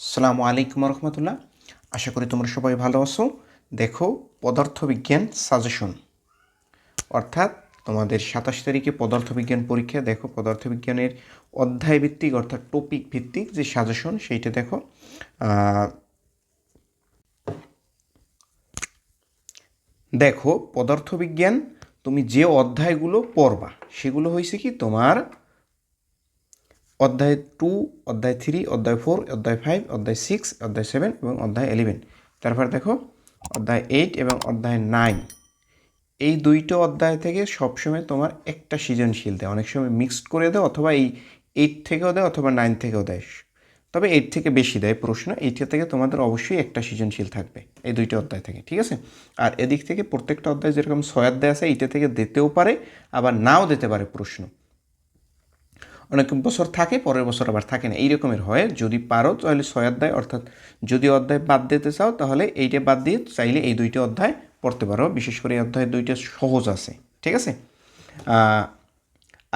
আসসালামু আলাইকুম রহমতুল্লাহ আশা করি তোমরা সবাই ভালো আছো। দেখো, পদার্থবিজ্ঞান সাজেশন অর্থাৎ তোমাদের সাতাশ তারিখে পদার্থবিজ্ঞান পরীক্ষা। দেখো, পদার্থবিজ্ঞানের অধ্যায় ভিত্তিক অর্থাৎ টপিক ভিত্তিক যে সাজেশন সেইটা দেখো। দেখো, পদার্থবিজ্ঞান, তুমি যে অধ্যায়গুলো পড়বা, সেগুলো হয়েছে কি তোমার অধ্যায় টু অধ্যায় থ্রি অধ্যায় ফোর অধ্যায় ফাইভ অধ্যায় সিক্স অধ্যায় সেভেন এবং অধ্যায় ইলেভেন তারপর দেখো, অধ্যায় এইট এবং অধ্যায় নাইন এই দুইটো অধ্যায় থেকে সবসময় তোমার একটা সৃজনশীল দেয়। অনেক সময় মিক্সড করে দেয় অথবা এই এইট থেকেও দেয় অথবা নাইন থেকেও দেয়। তবে এইট থেকে বেশি দেয়, প্রশ্ন এইটা থেকে তোমাদের অবশ্যই একটা সৃজনশীল থাকবে এই দুইটা অধ্যায় থেকে, ঠিক আছে? আর এদিক থেকে প্রত্যেকটা অধ্যায় যেরকম ছয় অধ্যায় আছে এইটা থেকে দিতেও পারে, আবার নাও দিতে পারে প্রশ্ন। অনেক বছর থাকে, পরের বছর আবার থাকে না। এই রকমের হয়, যদি পারো তাহলে ছয় অধ্যায়, অর্থাৎ যদি অধ্যায় বাদ দিতে চাও তাহলে এইটা বাদ দিয়ে চাইলে এই দুইটা অধ্যায় পড়তে পারো। বিশেষ করে এই অধ্যায় দুইটা সহজ আছে, ঠিক আছে?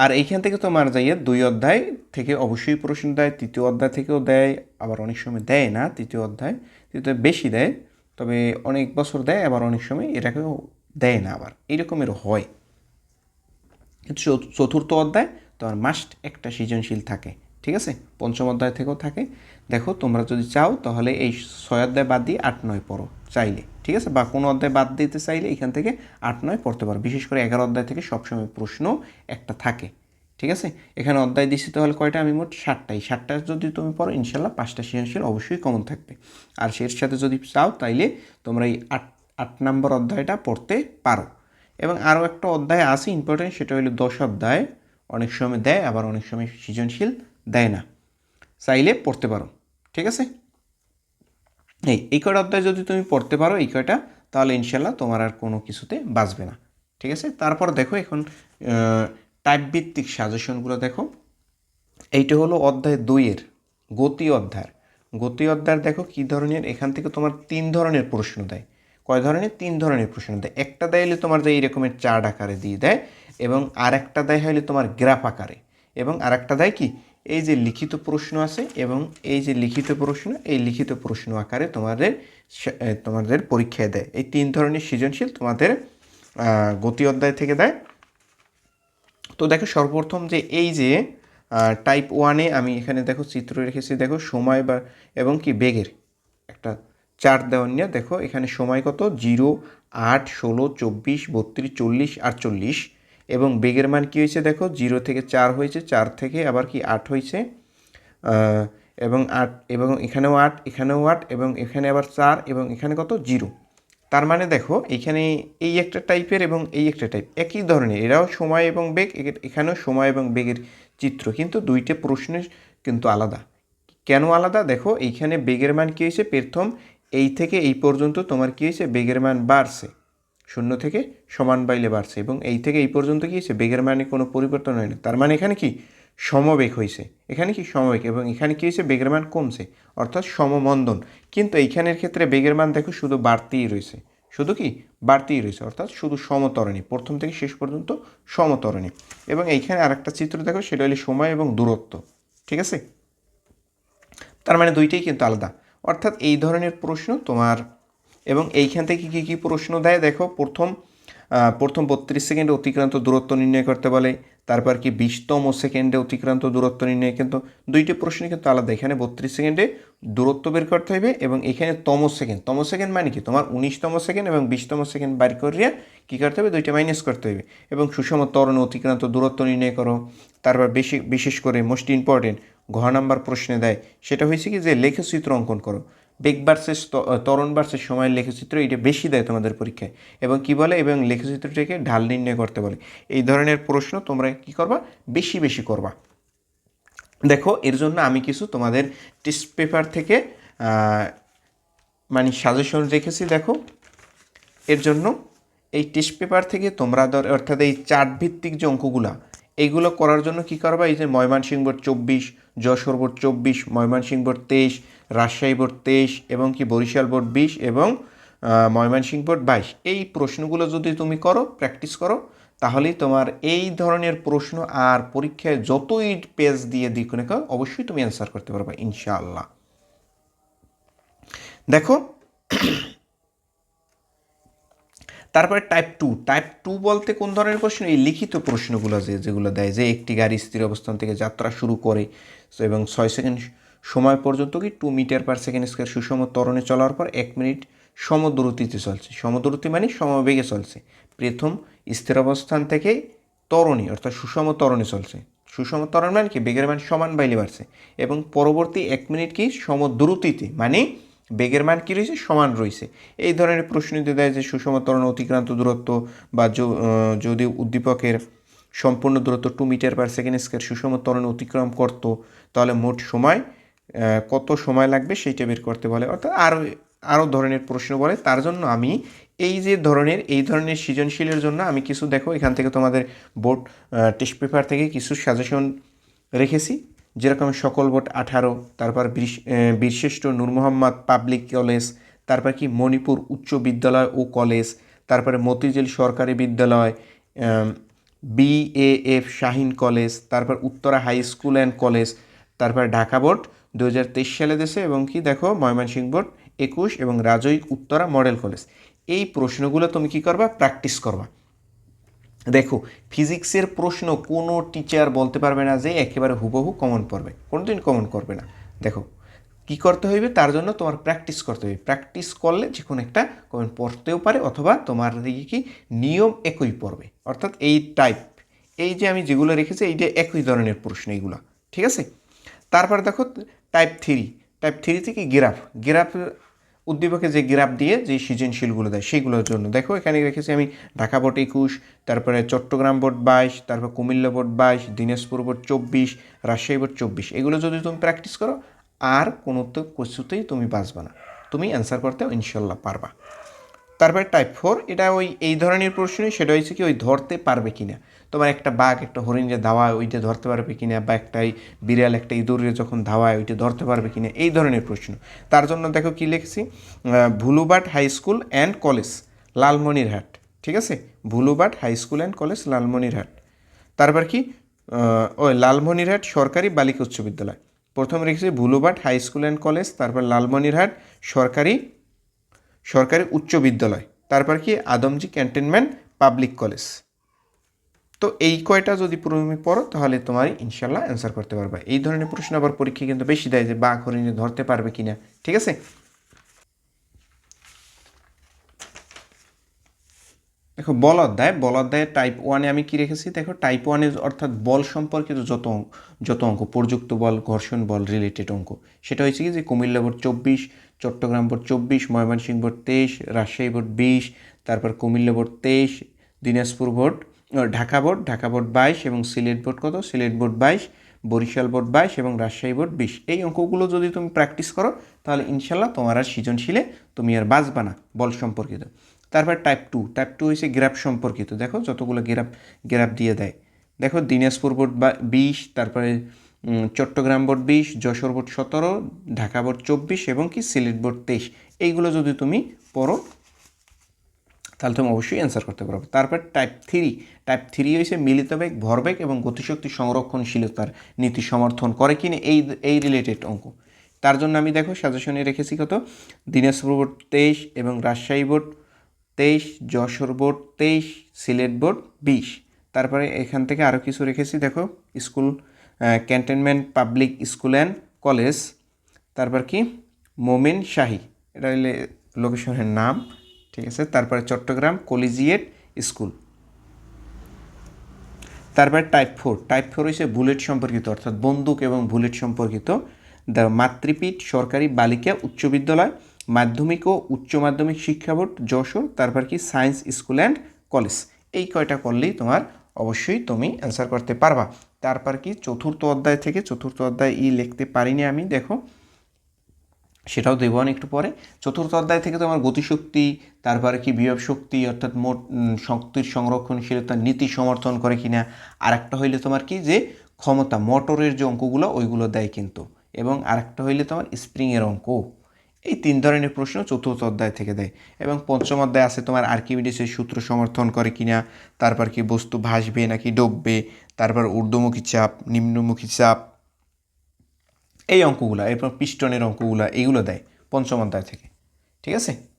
আর এইখান থেকে তোমার যাইয়ে দুই অধ্যায় থেকে অবশ্যই প্রশ্ন দেয়, তৃতীয় অধ্যায় থেকেও দেয়, আবার অনেক সময় দেয় না তৃতীয় অধ্যায়, তৃতীয় বেশি দেয়, তবে অনেক বছর দেয়, আবার অনেক সময় এটাকেও দেয় না আবার। এইরকমের হয়। কিন্তু চতুর্থ অধ্যায় তোমার মাস্ট একটা সৃজনশীল থাকে, ঠিক আছে? পঞ্চম অধ্যায় থেকেও থাকে। দেখো, তোমরা যদি চাও, তাহলে এই ছয় অধ্যায় বাদ দিয়ে আট নয় পড়ো চাইলে, ঠিক আছে? বা কোনো অধ্যায় বাদ দিতে চাইলে এখান থেকে আট নয় পড়তে পারো। বিশেষ করে এগারো অধ্যায় থেকে সবসময় প্রশ্ন একটা থাকে, ঠিক আছে? এখানে অধ্যায় দিচ্ছি তাহলে কয়টা? আমি মোট ষাটটাই ষাটটা যদি তুমি পড়ো ইনশাল্লাহ পাঁচটা সৃজনশীল অবশ্যই কমন থাকবে। আর সের সাথে যদি চাও, তাইলে তোমরা এই আট আট নম্বর অধ্যায়টা পড়তে পারো। এবং আরও একটা অধ্যায় আছে ইম্পর্টেন্ট সেটা হলো দশ অধ্যায়। অনেক সময় দেয়, আবার অনেক সময় সৃজনশীল দেয় না। চাইলে পড়তে পারো, ঠিক আছে? এই এই কয়টা অধ্যায় যদি তুমি পড়তে পারো, এই কয়টা, তাহলে ইনশাল্লাহ তোমার আর কোনো কিছুতে বাঁচবে না, ঠিক আছে? তারপর দেখো এখন টাইপ ভিত্তিক সাজেশনগুলো দেখো। এইটা হলো অধ্যায় দুইয়ের, গতি অধ্যায়। গতি অধ্যায় দেখো কী ধরনের, এখান থেকে তোমার তিন ধরনের প্রশ্ন দেয়। কয় ধরনের? তিন ধরনের প্রশ্ন দেয়। একটা দেয় হলে তোমার এই রকমের চার্ট আকারে দিয়ে দেয় এবং আর একটা দেয় হলে তোমার গ্রাফ আকারে। এবং আর একটা দেয় কি? এই যে লিখিত প্রশ্ন আছে এবং এই যে লিখিত প্রশ্ন, এই লিখিত প্রশ্ন আকারে তোমাদের তোমাদের পরীক্ষায় দেয়। এই তিন ধরনের সৃজনশীল তোমাদের গতি অধ্যায় থেকে দেয়। তো দেখো সর্বপ্রথম যে এই যে টাইপ ওয়ানে আমি এখানে দেখো চিত্র রেখেছি, দেখো সময় বা, এবং কি বেগের একটা দেওয়ার নিয়ে দেখো, এখানে সময় কত? জিরো, আট, ষোলো, চব্বিশ, বত্রিশ, চল্লিশ, আটচল্লিশ। এবং বেগের মান কী হয়েছে, দেখো? জিরো থেকে চার হয়েছে, চার থেকে আবার কি আট হয়েছে? এবং আট, এবং এখানেও আট এখানেও আট, এবং এখানে আবার চার, এবং এখানে কত? জিরো। তার মানে দেখো, এখানে এই একটা টাইপের এবং এই একটা টাইপ, একই ধরনের। এরাও সময় এবং বেগ এখানেও সময় এবং বেগের চিত্র। কিন্তু দুইটা প্রশ্নের কিন্তু আলাদা। কেন আলাদা? দেখো, এইখানে বেগের মান কী হয়েছে? প্রথম এই থেকে এই পর্যন্ত তোমার কী হয়েছে? বেগের মান বাড়ছে। শূন্য থেকে সমান বাইলে বাড়ছে এবং এই থেকে এই পর্যন্ত কী হয়েছে? বেগের মানে কোনো পরিবর্তন হয়নি। তার মানে এখানে কি? সমবেগ হয়েছে। এখানে কি? সমবেগ এবং এখানে কী হয়েছে? বেগের মান কমছে। অর্থাৎ সমমন্দন কিন্তু এইখানের ক্ষেত্রে বেগের মান দেখো শুধু বাড়তেই রয়েছে। শুধু কি? বাড়তেই রয়েছে। অর্থাৎ শুধু সমতরণী। প্রথম থেকে শেষ পর্যন্ত সমতরণী। এবং এইখানে আরেকটা চিত্র দেখো, সেটা হলো সময় এবং দূরত্ব। ঠিক আছে? তার মানে দুইটাই কিন্তু আলাদা। অর্থাৎ এই ধরনের প্রশ্ন তোমার। এবং এইখান থেকে কী কী প্রশ্ন দেয়? দেখো, প্রথম প্রথম বত্রিশ সেকেন্ডে অতিক্রান্ত দূরত্ব নির্ণয় করতে বলে, তারপর কি বিশতম সেকেন্ডে অতিক্রান্ত দূরত্ব নির্ণয়, কিন্তু দুইটি প্রশ্ন কিন্তু আলাদা। এখানে বত্রিশ সেকেন্ডে দূরত্ব বের করতে হবে এবং এখানে তম সেকেন্ড। তম সেকেন্ড মানে কি? তোমার উনিশতম সেকেন্ড এবং বিশতম সেকেন্ড বাড়ি করিয়া কী করতে হবে দুইটা মাইনাস করতে হবে এবং সুষম ত্বরণে অতিক্রান্ত দূরত্ব নির্ণয় করো। তারপর বেশি, বিশেষ করে মোস্ট ইম্পর্টেন্ট ঘ নাম্বার প্রশ্নে দেয়, সেটা হয়েছে কি যে লেখচিত্র অঙ্কন করো। বেগ ভার্সেস ত্বরণ বার্সের সময়ের লেখচিত্র, এটা বেশি দেয় তোমাদের পরীক্ষায়। এবং কি বলে? এবং লেখচিত্রটিকে ঢাল নির্ণয় করতে বলে। এই ধরনের প্রশ্ন তোমরা কি করবা? বেশি বেশি করবা। দেখো, এর জন্য আমি কিছু তোমাদের টেস্ট পেপার থেকে মানে সাজেশন রেখেছি, দেখো। এর জন্য এই টেস্ট পেপার থেকে তোমরা অর্থাৎ এই চার্ট ভিত্তিক যে অঙ্কগুলা এইগুলো করার জন্য কি করবা এই যে ময়মনসিংহ বোর্ড চব্বিশ, যশোর বোর্ড চব্বিশ, ময়মনসিংহ বোর্ড তেইশ, রাজশাহী বোর্ড তেইশ এবং কি বরিশাল বোর্ড বিশ এবং ময়মনসিংহ বোর্ড বাইশ। এই প্রশ্নগুলো যদি তুমি করো, প্র্যাকটিস করো, তাহলেই তোমার এই ধরনের প্রশ্ন আর পরীক্ষায় যতই পেজ দিয়ে দিক না অবশ্যই তুমি অ্যান্সার করতে পারবে, ইনশাআল্লাহ। দেখো তারপরে টাইপ টু টাইপ টু বলতে কোন ধরনের প্রশ্ন? এই লিখিত প্রশ্নগুলো যে, যেগুলো দেয়, যে একটি গাড়ি স্থির অবস্থান থেকে যাত্রা শুরু করে এবং ছয় সেকেন্ড সময় পর্যন্ত কি two meter per second square সুষম ত্বরণে চলার পর এক মিনিট সমদ্রুতিতে চলছে। সমদ্রুতি মানে সমবেগে চলছে। প্রথম স্থির অবস্থান থেকে ত্বরণী, অর্থাৎ সুষম ত্বরণে চলছে। সুষম তরণ মানে কি? বেগের মান সমান বাইলে বাড়ছে। এবং পরবর্তী এক মিনিট কি? সমদ্রুতিতে মানে বেগের মান কী রয়েছে? সমান রয়েছে। এই ধরনের প্রশ্ন দিতে দেয় যে, সুষম ত্বরণ, অতিক্রান্ত দূরত্ব বা যদি উদ্দীপকের সম্পূর্ণ দূরত্ব two meter per second square সুষম ত্বরণ অতিক্রম করতো, তাহলে মোট সময় কত সময় লাগবে সেইটা বের করতে বলে। অর্থাৎ আরও আরও ধরনের প্রশ্ন বলে। তার জন্য আমি এই যে ধরনের, এই ধরনের সৃজনশীলের জন্য আমি কিছু, দেখো, এখান থেকে তোমাদের বোর্ড টেস্ট পেপার থেকে কিছু সাজেশন রেখেছি। যেরকম সকল বোর্ড আঠারো, তারপর বীরশ্রেষ্ঠ নূর মোহাম্মদ পাবলিক কলেজ, তারপর কি মণিপুর উচ্চ বিদ্যালয় ও কলেজ, তারপরে মতিঝিল সরকারি বিদ্যালয় বিএএফ শাহিন কলেজ, তারপর Uttara high school and college, তারপর ঢাকা বোর্ড দু হাজার তেইশ সালে দেশে এবং কি দেখো ময়মনসিংহ বোর্ড একুশ এবং রাজৈক উত্তরা মডেল কলেজ। এই প্রশ্নগুলো তুমি কি করবা? প্র্যাকটিস করবা। দেখো ফিজিক্সের প্রশ্ন কোনো টিচার বলতে পারবে না যে একেবারে হুবহু কমন পড়বে। কোনোদিন কমন করবে না। দেখো, কি করতে হইবে? তার জন্য তোমার প্র্যাকটিস করতে হবে প্র্যাকটিস করলে যে কোনো একটা কমন পড়তেও পারে অথবা তোমার দিকে কি নিয়ম একই পড়বে। অর্থাৎ এই টাইপ এই যে আমি যেগুলো রেখেছি, এই যে একই ধরনের প্রশ্ন এইগুলো ঠিক আছে? তারপর দেখো টাইপ থ্রি টাইপ থ্রি থেকে গ্রাফ গ্রাফ উদ্দীপকে যে গ্রাফ দিয়ে যে সৃজনশীলগুলো দেয়, সেইগুলোর জন্য। দেখো, এখানে রেখেছি আমি ঢাকা বোর্ড একুশ, তারপরে চট্টগ্রাম বোর্ড বাইশ, তারপর কুমিল্লা বোর্ড বাইশ, দিনাজপুর বোর্ড চব্বিশ, রাজশাহী বোর্ড চব্বিশ। এগুলো যদি তুমি প্র্যাকটিস করো, আর কোনো তো কিছুতেই তুমি বাঁচবে না। তুমি অ্যান্সার করতে ইনশাল্লাহ পারবা। তারপরে টাইপ ফোর এটা ওই, এই ধরনের প্রশ্নই সেটা হয়েছে কি ওই ধরতে পারবে কিনা। তোমার একটা বাঘ, একটা হরিণ যে ধাওয়ায়, ওইটা ধরতে পারবে কিনা, বা একটা বিড়াল, একটা ইঁদুরে যখন ধাওয়ায়, ওইটা ধরতে পারবে কিনা, এই ধরনের প্রশ্ন। তার জন্য দেখো কি লিখছি Bhulubat high school and college, Lalmonirhat, ঠিক আছে? Bhulubat high school and college, Lalmonirhat. তারপর কি ওই লালমনিরহাট সরকারি বালিকা উচ্চ বিদ্যালয়। প্রথম রেখেছি Bhulubat high school and college, তারপর লালমনিরহাট সরকারি সরকারি উচ্চ বিদ্যালয়, তারপর কি আদমজি ক্যান্টনমেন্ট পাবলিক কলেজ। তো এই কয়টা যদি তুমি পড়ো, তাহলে তোমার ইনশাল্লাহ অ্যান্সার করতে পারবে। এই ধরনের প্রশ্ন আবার পরীক্ষা কিন্তু বেশি দেয় যে বা করে ধরতে পারবে কিনা? ঠিক আছে? দেখো বল অধ্যায় বল অধ্যায়ে টাইপ ওয়ানে আমি কি রেখেছি? দেখো টাইপ ওয়ানে অর্থাৎ বল সম্পর্কিত যত যত অঙ্ক, প্রযুক্ত বল, ঘর্ষণ বল রিলেটেড অঙ্ক। সেটা হয়েছে কি যে কুমিল্লা বোর্ড চব্বিশ, চট্টগ্রাম বোর্ড চব্বিশ, ময়মনসিংহ বোর্ড তেইশ, রাজশাহী বোর্ড বিশ, তারপর কুমিল্লা বোর্ড তেইশ, Dinajpur board Dhaka board Dhaka board বাইশ এবং সিলেট বোর্ড কত? সিলেট বোর্ড বাইশ, বরিশাল বোর্ড বাইশ এবং রাজশাহী বোর্ড বিশ। এই অঙ্কগুলো যদি তুমি প্র্যাকটিস করো, তাহলে ইনশাল্লাহ তোমার আর সৃজনশীলে তুমি আর বাঁচবা না বল সম্পর্কিত। তারপর টাইপ টু টাইপ টু হয়েছে গ্রাফ সম্পর্কিত। দেখো যতগুলো গ্রাফ গ্রাফ দিয়ে দেয়। দেখো দিনাজপুর বোর্ড বা বিশ, তারপরে চট্টগ্রাম বোর্ড বিশ, যশোর বোর্ড সতেরো, ঢাকা বোর্ড চব্বিশ এবং কি সিলেট বোর্ড তেইশ। এইগুলো যদি তুমি পড়ো, তাহলে তুমি অবশ্যই অ্যান্সার করতে পারবে। তারপর টাইপ থ্রি টাইপ থ্রি হয়েছে মিলিত বেগ ভরবেগ এবং গতিশক্তি সংরক্ষণশীলতার নীতি সমর্থন করে কিনা এই এই রিলেটেড অঙ্ক। তার জন্য আমি দেখো সাজেশনে রেখেছি কত? দিনাজপুর বোর্ড তেইশ এবং রাজশাহী বোর্ড তেইশ, যশোর বোর্ড তেইশ, সিলেট বোর্ড বিশ। তারপরে এখান থেকে আরও কিছু রেখেছি, দেখো, school cantonment, public school and college. তারপর কি? মোমেন শাহী, এটা হলে লোকেশনের নাম, ঠিক আছে? তারপরে চট্টগ্রাম কলিজিয়েট স্কুল। তারপরে টাইপ ফোর টাইপ ফোর হচ্ছে বুলেট সম্পর্কিত, অর্থাৎ বন্দুক এবং বুলেট সম্পর্কিত। দ্য মাতৃপীঠ সরকারি বালিকা উচ্চ বিদ্যালয়। মাধ্যমিক ও উচ্চ মাধ্যমিক শিক্ষা বোর্ড, যশোর, তারপর কি সায়েন্স স্কুল অ্যান্ড কলেজ। এই কয়টা করলেই তোমার অবশ্যই তুমি অ্যান্সার করতে পারবা। তারপর কি চতুর্থ অধ্যায় থেকে চতুর্থ অধ্যায় ই লিখতে পারিনি আমি, দেখো। সেটাও দেবো একটু পরে। চতুর্থ অধ্যায় থেকে তোমার গতিশক্তি, তারপরে কি বিভব শক্তি, অর্থাৎ মোট শক্তির সংরক্ষণশীলতার নীতি সমর্থন করে কিনা। আর একটা হইলে তোমার কি যে ক্ষমতা, মোটরের যে অঙ্কগুলো, ওইগুলো দেয় কিন্তু। এবং আরেকটা হইলে তোমার স্প্রিংয়ের অঙ্ক। এই তিন ধরনের প্রশ্ন চতুর্থ অধ্যায় থেকে দেয় এবং পঞ্চম অধ্যায় আছে তোমার আর্কিমিডিসের সূত্র সমর্থন করে কিনা, তারপর কি বস্তু ভাসবে নাকি ডুববে, তারপর ঊর্ধ্বমুখী চাপ, নিম্নমুখী চাপ, এই অঙ্কগুলো, এরপর পিস্টনের অঙ্কগুলো এইগুলো দেয় পঞ্চম অধ্যায় থেকে। ঠিক আছে?